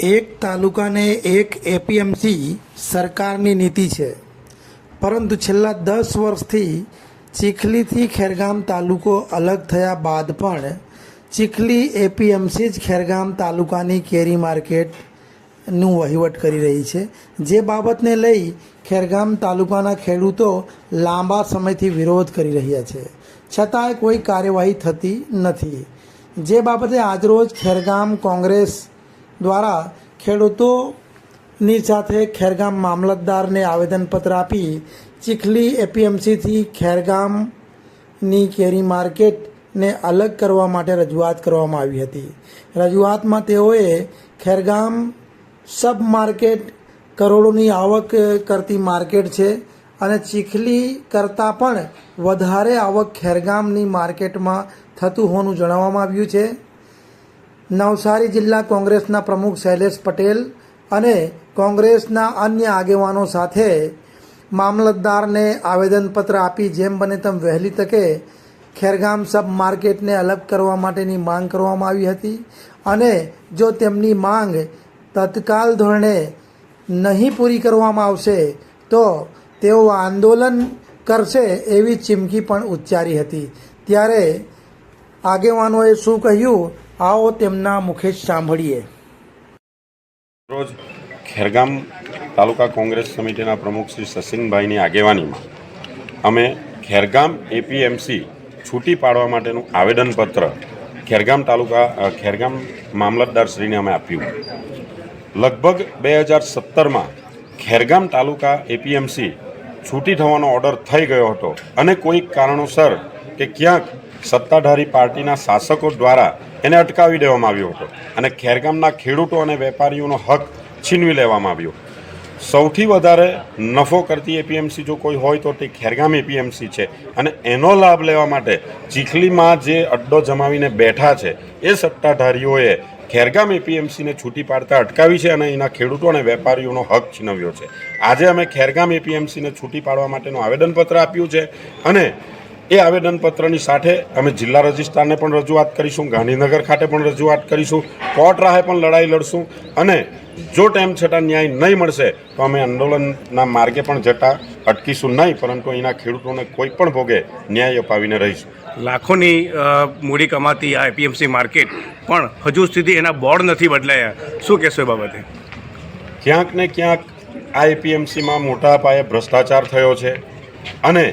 એક તાલુકાને એક એપીએમસી સરકારની નીતિ છે. પરંતુ છેલ્લા દસ વર્ષથી ચીખલીથી ખેરગામ તાલુકો અલગ થયા બાદ પણ ચીખલી એપીએમસી જ ખેરગામ તાલુકાની કેરી માર્કેટનું વહીવટ કરી રહી છે. જે બાબતને લઈ ખેરગામ તાલુકાના ખેડૂતો લાંબા સમયથી વિરોધ કરી રહ્યા છે. છતાંય કોઈ કાર્યવાહી થતી નથી. જે બાબતે આજરોજ ખેરગામ કોંગ્રેસ દ્વારા ખેડૂતોની સાથે ખેરગામ મામલતદારને આવેદનપત્ર આપી ચીખલી એપીએમસીથી ખેરગામની કેરી માર્કેટને અલગ કરવા માટે રજૂઆત કરવામાં આવી હતી. રજૂઆતમાં તેઓએ ખેરગામ સબ માર્કેટ કરોડોની આવક કરતી માર્કેટ છે અને ચીખલી કરતાં પણ વધારે આવક ખેરગામની માર્કેટમાં થતું હોવાનું જણાવવામાં આવ્યું છે. નવસારી જિલ્લા કોંગ્રેસના પ્રમુખ શૈલેષ પટેલ અને કોંગ્રેસના અન્ય આગેવાનો સાથે મામલતદારને આવેદનપત્ર આપી જેમ બને તેમ વહેલી તકે ખેરગામ સબ માર્કેટને અલગ કરવા માટેની માંગ કરવામાં આવી હતી અને જો તેમની માંગ તત્કાલ ધોરણે નહીં પૂરી કરવામાં આવશે, તો તેઓ આંદોલન કરશે એવી ચીમકી પણ ઉચ્ચારી હતી. ત્યારે આગેવાનોએ શું કહ્યું? આવો તેમના મુખે સાંભળીએ. રોજ ખેરગામ તાલુકા કોંગ્રેસ સમિતિના પ્રમુખ શ્રી સચિનભાઈની આગેવાનીમાં અમે ખેરગામ એપીએમસી છૂટી પાડવા માટેનું આવેદનપત્ર ખેરગામ તાલુકા ખેરગામ મામલતદારશ્રીને અમે આપ્યું. લગભગ બે હજાર સત્તરમાં ખેરગામ તાલુકા એપીએમસી છૂટી થવાનો ઓર્ડર થઈ ગયો હતો અને કોઈક કારણોસર કે ક્યાંક સત્તાધારી પાર્ટીના શાસકો દ્વારા એને અટકાવી દેવામાં આવ્યો હતો. અને ખેરગામના ખેડૂતો અને વેપારીઓનો હક છીનવી લેવામાં આવ્યો. સૌથી વધારે નફો કરતી એપીએમસી જો કોઈ હોય તો તે ખેરગામ એપીએમસી છે. અને એનો લાભ લેવા માટે ચીખલીમાં જે અડ્ડો જમાવીને બેઠા છે, એ સત્તાધારીઓએ ખેરગામ એપીએમસીને છૂટી પાડતા અટકાવી છે અને એના ખેડૂતો અને વેપારીઓનો હક છીનવ્યો છે. આજે અમે ખેરગામ એપીએમસીને છૂટી પાડવા માટેનું આવેદનપત્ર આપ્યું છે અને એ આવેદનપત્રની સાથે અમે જિલ્લા રજિસ્ટ્રારને પણ રજૂઆત કરીશું ગાંધીનગર ખાતે પણ રજૂઆત કરીશું કોર્ટ રાહે પણ લડાઈ લડશું અને જો ટાઈમ છતાં ન્યાય નહીં મળશે તો અમે આંદોલનના માર્ગે પણ જતા અટકીશું નહીં પરંતુ અહીંના ખેડૂતોને કોઈ પણ ભોગે ન્યાય અપાવીને રહીશું. લાખોની મૂડી કમાતી આ એપીએમસી માર્કેટ પણ હજુ સુધી એના બોર્ડ નથી બદલાયા. શું કહેશો એ બાબતે? ક્યાંક ને ક્યાંક આ એપીએમસીમાં મોટા પાયે ભ્રષ્ટાચાર થયો છે અને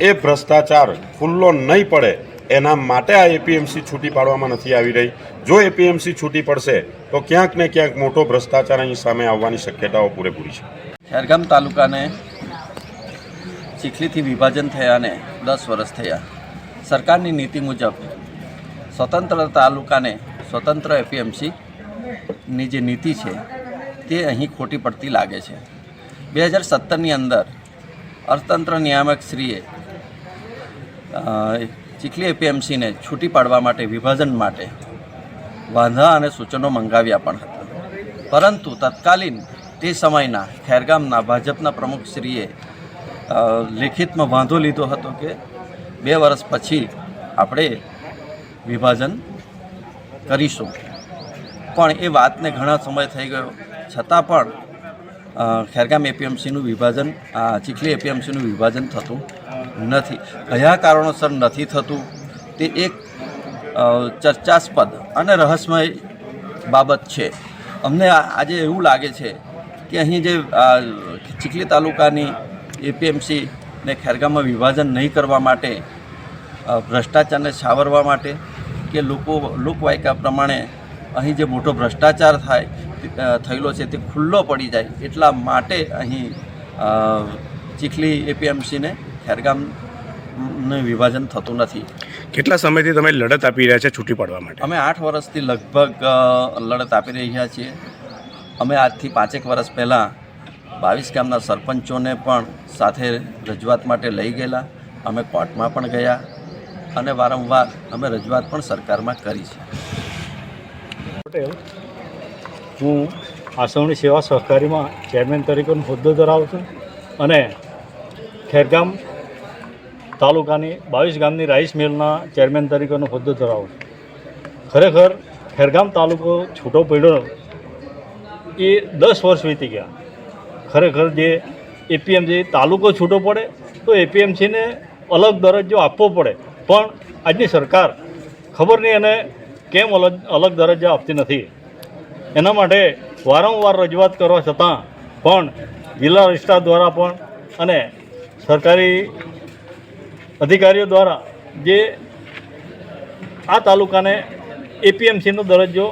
એ ભ્રષ્ટાચાર ખુલ્લો નહીં પડે. એના માટે આ એપીએમસી છૂટી પાડવામાં નથી આવી રહી. જો એપીએમસી છૂટી પડશે, તો ક્યાંક ને ક્યાંક મોટો ભ્રષ્ટાચાર અહીં સામે આવવાની શક્યતાઓ પૂરેપૂરી છે. ખેરગામ તાલુકાને ચીખલીથી વિભાજન થયાને દસ વર્ષ થયા. સરકારની નીતિ મુજબ સ્વતંત્ર તાલુકાને સ્વતંત્ર એપીએમસીની જે નીતિ છે, તે અહીં ખોટી પડતી લાગે છે. બે હજાર સત્તરની અંદર અર્થતંત્ર નિયામક શ્રીએ ચીખલી એપીએમસીને છૂટી પાડવા માટે, વિભાજન માટે વાંધા અને સૂચનો મંગાવ્યા પણ હતા. પરંતુ તત્કાલીન તે સમયના ખેરગામના ભાજપના પ્રમુખશ્રીએ લેખિતમાં વાંધો લીધો હતો કે બે વર્ષ પછી આપણે વિભાજન કરીશું. પણ એ વાતને ઘણા સમય થઈ ગયો. છતાં પણ ખેરગામ એપીએમસીનું વિભાજન ચીખલી એપીએમસીનું વિભાજન થતું નથી. કયા કારણોસર નથી થતું તે એક ચર્ચાસ્પદ અને રહસ્યમય બાબત છે. અમને આજે એવું લાગે છે કે અહીં જે ચીખલી તાલુકાની એપીએમસી ને ખેરગામમાં વિભાજન નહીં કરવા માટે ભ્રષ્ટાચારને છાવરવા માટે કે લોકો લોકવાયકા પ્રમાણે અહીં જે મોટો ભ્રષ્ટાચાર થાય થયેલો છે તે ખુલ્લો પડી જાય એટલા માટે અહીં ચીખલી એપીએમસીને ખેરગામનું વિભાજન થતું નથી. કેટલા સમયથી તમે લડત આપી રહ્યા છે છૂટી પાડવા માટે? અમે આઠ વર્ષથી લગભગ લડત આપી રહ્યા છીએ. અમે આજથી પાંચેક વર્ષ પહેલાં બાવીસ ગામના સરપંચોને પણ સાથે રજૂઆત માટે લઈ ગયેલા. અમે કોર્ટમાં પણ ગયા અને વારંવાર અમે રજૂઆત પણ સરકારમાં કરી છે. પટેલ. હું આસવણી સેવા સહકારીમાં ચેરમેન તરીકેનો હોદ્દો ધરાવું છું અને ખેરગામ તાલુકાની બાવીસ ગામની રાઈસ મિલના ચેરમેન તરીકેનો હોદ્દો ધરાવું છું. ખરેખર ખેરગામ તાલુકો છૂટો પડ્યો એ દસ વર્ષ વીતી ગયા. ખરેખર જે એપીએમસી તાલુકો છૂટો પડે તો એપીએમસીને અલગ દરજ્જો આપવો પડે. પણ આજની સરકાર ખબર નહીં એને કેમ અલગ અલગ દરજ્જો આપતી નથી? એના માટે વારંવાર રજૂઆત કરવા છતાં પણ જિલ્લા રજિસ્ટ્રાર દ્વારા પણ અને સરકારી અધિકારીઓ દ્વારા જે આ તાલુકાને એપીએમસીનો દરજ્જો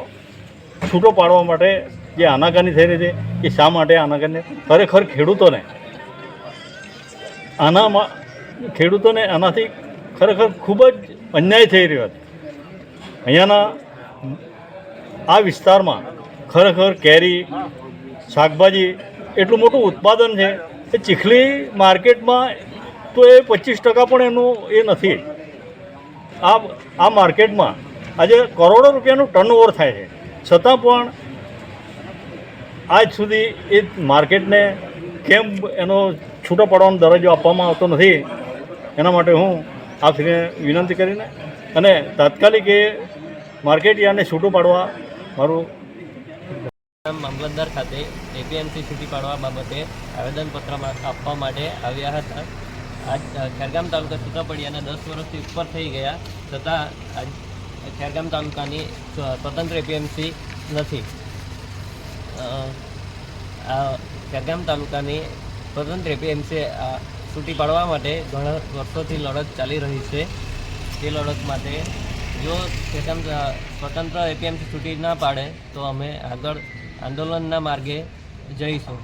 છૂટો પાડવા માટે જે આનાકાની થઈ રહી છે, એ શા માટે આનાકાની? ખરેખર ખેડૂતોને આનામાં ખેડૂતોને આનાથી ખરેખર ખૂબ જ અન્યાય થઈ રહ્યો છે. અહીંયાના આ વિસ્તારમાં ખરેખર કેરી, શાકભાજી એટલું મોટું ઉત્પાદન છે એ ચીખલી માર્કેટમાં તો એ પચીસ ટકા પણ એનું એ નથી. આ આ માર્કેટમાં આજે કરોડો રૂપિયાનું ટર્નઓવર થાય છે. છતાં પણ આજ સુધી એ માર્કેટને કેમ એનો છૂટો પડવાનો દરજ્જો આપવામાં આવતો નથી, એના માટે હું આપને વિનંતી કરીને અને તાત્કાલિક એ માર્કેટ યાર્ડને છૂટું પાડવા મારું મામલતદાર ખાતે એપીએમસી છૂટી પાડવા બાબતે આવેદનપત્ર આપવા માટે આવ્યા હતા. આજ ખેરગામ તાલુકા છૂટા પડ્યાના દસ વર્ષથી ઉપર થઈ ગયા છતાં આજ ખેરગામ તાલુકાની સ્વ- સ્વતંત્ર એપીએમસી નથી. ખેરગામ તાલુકાની સ્વતંત્ર એપીએમસી છૂટી પાડવા માટે ઘણા વર્ષોથી લડત ચાલી રહી છે. તે લડત માટે જો સ્વતંત્ર એપીએમસી છૂટી ના પાડે તો અમે આગળ આંદોલનના માર્ગે જઈશું.